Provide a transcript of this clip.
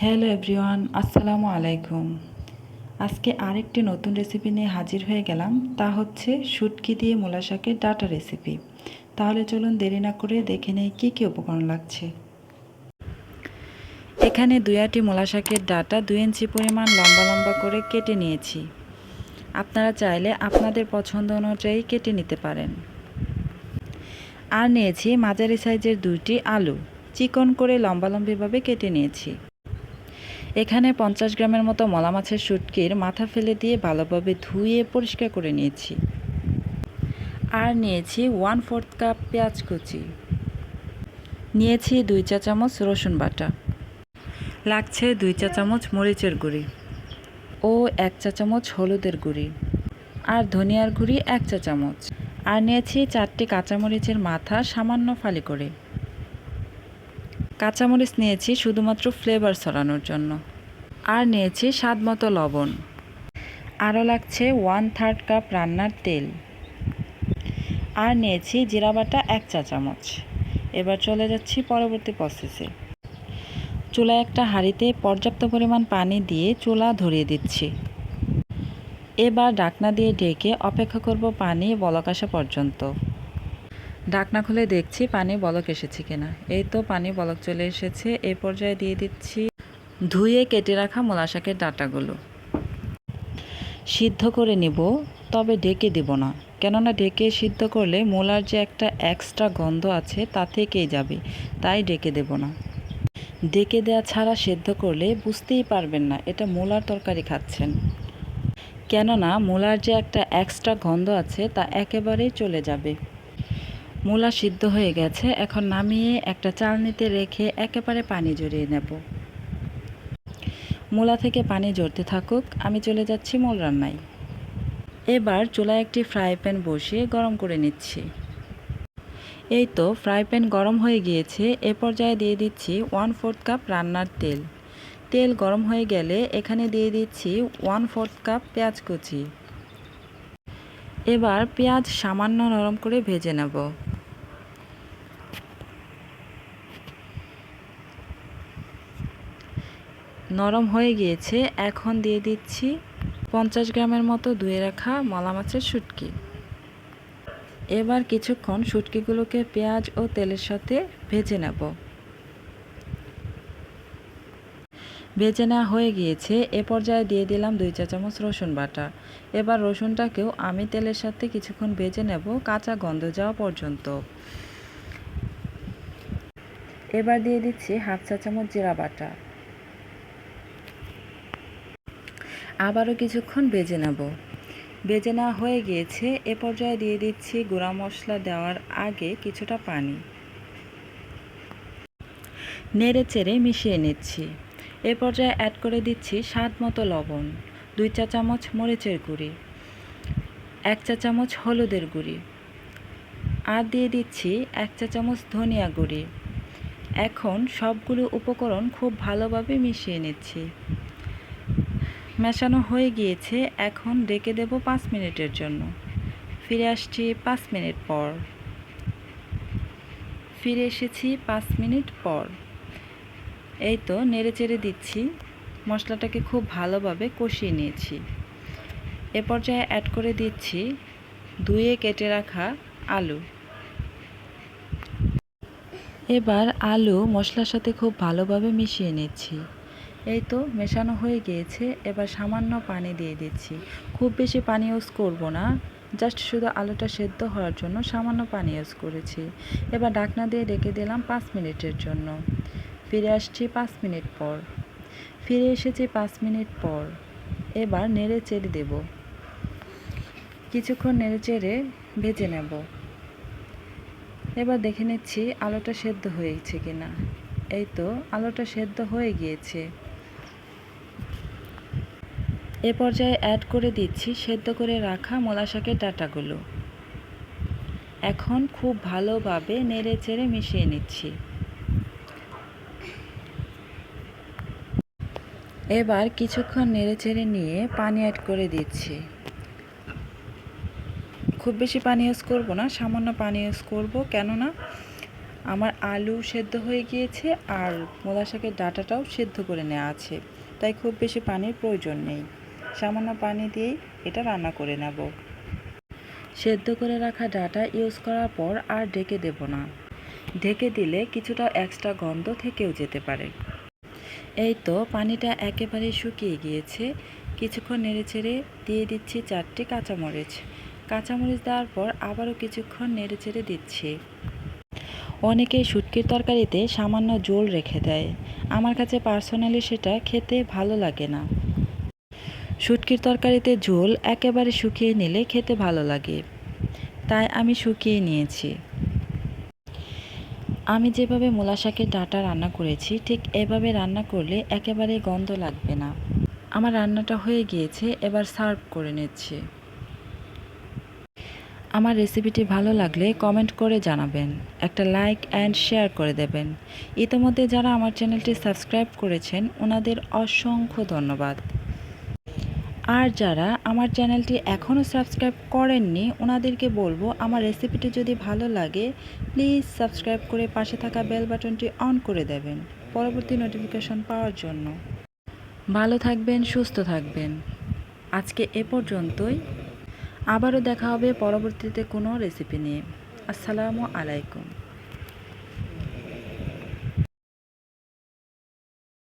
Hello everyone, আসসালামু আলাইকুম। আজকে আরেকটি নতুন রেসিপি নিয়ে হাজির হয়ে গেলাম, তা হচ্ছে শুটকি দিয়ে মূলা শাকের ডাটা রেসিপি তাহলে চলুন দেরি না করে দেখে নেই কী কী উপকরণ লাগছে। এখানে দুই আটি মূলা শাকের ডাটা দুই ইঞ্চি পরিমাণ লম্বা লম্বা করে কেটে নিয়েছি। আপনারা চাইলে আপনাদের পছন্দ অনুযায়ী কেটে নিতে পারেন। আর নিয়েছি মাঝারি সাইজের দুইটি আলু। চিকন করে লম্বালম্বিভাবে কেটে নিয়েছি। এখানে পঞ্চাশ গ্রামের মতো মলা মাছের শুটকির মাথা ফেলে দিয়ে ভালোভাবে ধুয়ে পরিষ্কার করে নিয়েছি। আর নিয়েছি ওয়ান ফোর্থ কাপ পেঁয়াজ কুচি। নিয়েছি দুই চা চামচ রসুন বাটা। লাগছে দুই চা চামচ মরিচের গুঁড়ি ও এক চা চামচ হলুদের গুঁড়ি আর ধনিয়ার গুঁড়ি এক চা চামচ। আর নিয়েছি চারটি কাঁচামরিচের মাথা সামান্য ফালি করে। কাঁচামরিচ নিয়েছি শুধুমাত্র ফ্লেভার ছড়ানোর জন্য। আর নিয়েছি স্বাদ মতো লবণ। আরও লাগছে ওয়ান থার্ড কাপ রান্নার তেল। আর নিয়েছি জিরা বাটা এক চা চামচ। এবার চলে যাচ্ছি পরবর্তী প্রসেসে চুলা একটা হাঁড়িতে পর্যাপ্ত পরিমাণ পানি দিয়ে চুলা ধরিয়ে দিচ্ছি। এবার ডাকনা দিয়ে ঢেকে অপেক্ষা করব পানি বলক আসা পর্যন্ত। ঢাকনা খুলে দেখছি পানি বলক এসেছে কিনা। এই তো পানি বলক চলে এসেছে এই পর্যায়ে দিয়ে দিচ্ছি ধুয়ে কেটে রাখা মূলা শাকের ডাঁটাগুলো। সিদ্ধ করে নিব, তবে ঢেকে দেব না। কেননা ঢেকে সিদ্ধ করলে মূলার যে একটা এক্সট্রা গন্ধ আছে তা থেকেই যাবে, তাই ডেকে দেব না। ডেকে দেওয়া ছাড়া সেদ্ধ করলে বুঝতেই পারবেন না, এটা মূলার তরকারি খাচ্ছেন। কেননা মূলার যে একটা এক্সট্রা গন্ধ আছে তা একেবারেই চলে যাবে। মূলা সিদ্ধ হয়ে গেছে, এখন নামিয়ে একটা চালনিতে রেখে একেবারে পানি জড়িয়ে নেব। মূলা থেকে পানি জড়তে থাকুক, আমি চলে যাচ্ছি মূল রান্নায়। এবার চুলায় একটি ফ্রাই প্যান বসিয়ে গরম করে নিচ্ছি। এই তো ফ্রাই প্যান গরম হয়ে গিয়েছে, এ পর্যায়ে দিয়ে দিচ্ছি ওয়ান ফোর্থ কাপ রান্নার তেল। তেল গরম হয়ে গেলে এখানে দিয়ে দিচ্ছি ওয়ান ফোর্থ কাপ পেঁয়াজ কুচি। এবার পেঁয়াজ সামান্য নরম করে ভেজে নেব। নরম হয়ে গিয়েছে। এখন দিয়ে দিচ্ছি পঞ্চাশ গ্রামের মতো ধুয়ে রাখা মলা মাছের শুটকি। এবার কিছুক্ষণ শুটকিগুলোকে পেঁয়াজ ও তেলের সাথে ভেজে নেব। ভেজে নেওয়া হয়ে গিয়েছে। এ পর্যায়ে দিয়ে দিলাম দুই চা চামচ রসুন বাটা। এবার রসুনটাকেও আমি তেলের সাথে কিছুক্ষণ ভেজে নেব কাঁচা গন্ধ যাওয়া পর্যন্ত। এবার দিয়ে দিচ্ছি হাফ চা চামচ জিরা বাটা। আবারও কিছুক্ষণ বেজে নেব। বেজে নেওয়া হয়ে গিয়েছে, এ পর্যায়ে দিয়ে দিচ্ছি গুঁড়া মশলা দেওয়ার আগে কিছুটা পানি। নেড়ে চেড়ে মিশিয়ে নিচ্ছি। এ পর্যায়ে অ্যাড করে দিচ্ছি স্বাদ মতো লবণ, দুই চা চামচ মরিচের গুঁড়ি, এক চা চামচ হলুদের গুঁড়ি, আর দিয়ে দিচ্ছি এক চা চামচ ধনিয়া গুঁড়ি। এখন সবগুলো উপকরণ খুব ভালোভাবে মিশিয়ে নিচ্ছি। মেশানো হয়ে গিয়েছে, এখন ডেকে দেব পাঁচ মিনিটের জন্য। ফিরে আসছি পাঁচ মিনিট পর। ফিরে এসেছি পাঁচ মিনিট পর। এই তো নেড়ে চেড়ে দিচ্ছি, মশলাটাকে খুব ভালোভাবে কষিয়ে নিয়েছি। এ পর্যায়ে অ্যাড করে দিচ্ছি ধুয়ে কেটে রাখা আলু। এবার আলু মশলার সাথে খুব ভালোভাবে মিশিয়ে নিচ্ছি। এই তো মেশানো হয়ে গিয়েছে, এবার সামান্য পানি দিয়ে দিচ্ছি। খুব বেশি পানি ইউজ করব না, জাস্ট শুধু আলুটা সেদ্ধ হওয়ার জন্য সামান্য পানি ইউজ করেছি। এবার ডাকনা দিয়ে ডেকে দিলাম পাঁচ মিনিটের জন্য। ফিরে আসছি পাঁচ মিনিট পর। ফিরে এসেছি পাঁচ মিনিট পর। এবার নেড়ে চেড়ে দেব। কিছুক্ষণ নেড়ে চেড়ে ভেজে নেব। এবার দেখে নিচ্ছি আলুটা সেদ্ধ হয়েছে কিনা। এই তো আলুটা সেদ্ধ হয়ে গিয়েছে। এ পর্যায়ে অ্যাড করে দিচ্ছি সেদ্ধ করে রাখা মলা শাকের ডাটাগুলো। এখন খুব ভালোভাবে নেড়ে চেড়ে মিশিয়ে নিচ্ছি। এবার কিছুক্ষণ নেড়ে চেড়ে নিয়ে পানি অ্যাড করে দিচ্ছি। খুব বেশি পানি ইউজ করব না, সামান্য পানি ইউজ করব, কেননা আমার আলু সেদ্ধ হয়ে গিয়েছে আর মূলা শাকের ডাঁটাটাও সেদ্ধ করে নেওয়া আছে, তাই খুব বেশি পানির প্রয়োজন নেই। সামান্য পানি দিয়েই এটা রান্না করে নেব। সেদ্ধ করে রাখা ডাটা ইউজ করার পর আর ঢেকে দেব না। ঢেকে দিলে কিছুটা এক্সট্রা গন্ধ থেকেও যেতে পারে। এই তো পানিটা একেবারে শুকিয়ে গিয়েছে। কিছুক্ষণ নেড়ে নেড়েচেড়ে দিয়ে দিচ্ছি চারটি কাঁচামরিচ। কাঁচামরিচ দেওয়ার পর আবারও কিছুক্ষণ নেড়ে নেড়েচেড়ে দিচ্ছি। অনেকেই শুটকির তরকারিতে সামান্য জোল রেখে দেয়। আমার কাছে পার্সোনালি সেটা খেতে ভালো লাগে না। শুটকির তরকারিতে ঝোল একেবারে শুকিয়ে নিলে খেতে ভালো লাগে। তাই আমি শুকিয়ে নিয়েছি। আমি যেভাবে মূলা শাকের ডাঁটা রান্না করেছি, ঠিক এভাবে রান্না করলে একেবারে গন্ধ লাগবে না। আমার রান্নাটা হয়ে গিয়েছে, এবার সার্ভ করে নিচ্ছি। আমার রেসিপিটি ভালো লাগলে কমেন্ট করে জানাবেন, একটা লাইক অ্যান্ড শেয়ার করে দেবেন। ইতিমধ্যে যারা আমার চ্যানেলটি সাবস্ক্রাইব করেছেন, ওনাদের অসংখ্য ধন্যবাদ। আর যারা আমার চ্যানেলটি এখনও সাবস্ক্রাইব করেননি, ওনাদেরকে বলব আমার রেসিপিটি যদি ভালো লাগে, প্লিজ সাবস্ক্রাইব করে পাশে থাকা বেল বাটনটি অন করে দেবেন পরবর্তী নোটিফিকেশন পাওয়ার জন্য। ভালো থাকবেন, সুস্থ থাকবেন। আজকে এ পর্যন্তই। আবারও দেখা হবে পরবর্তীতে কোনো রেসিপি নিয়ে। আসসালামু আলাইকুম।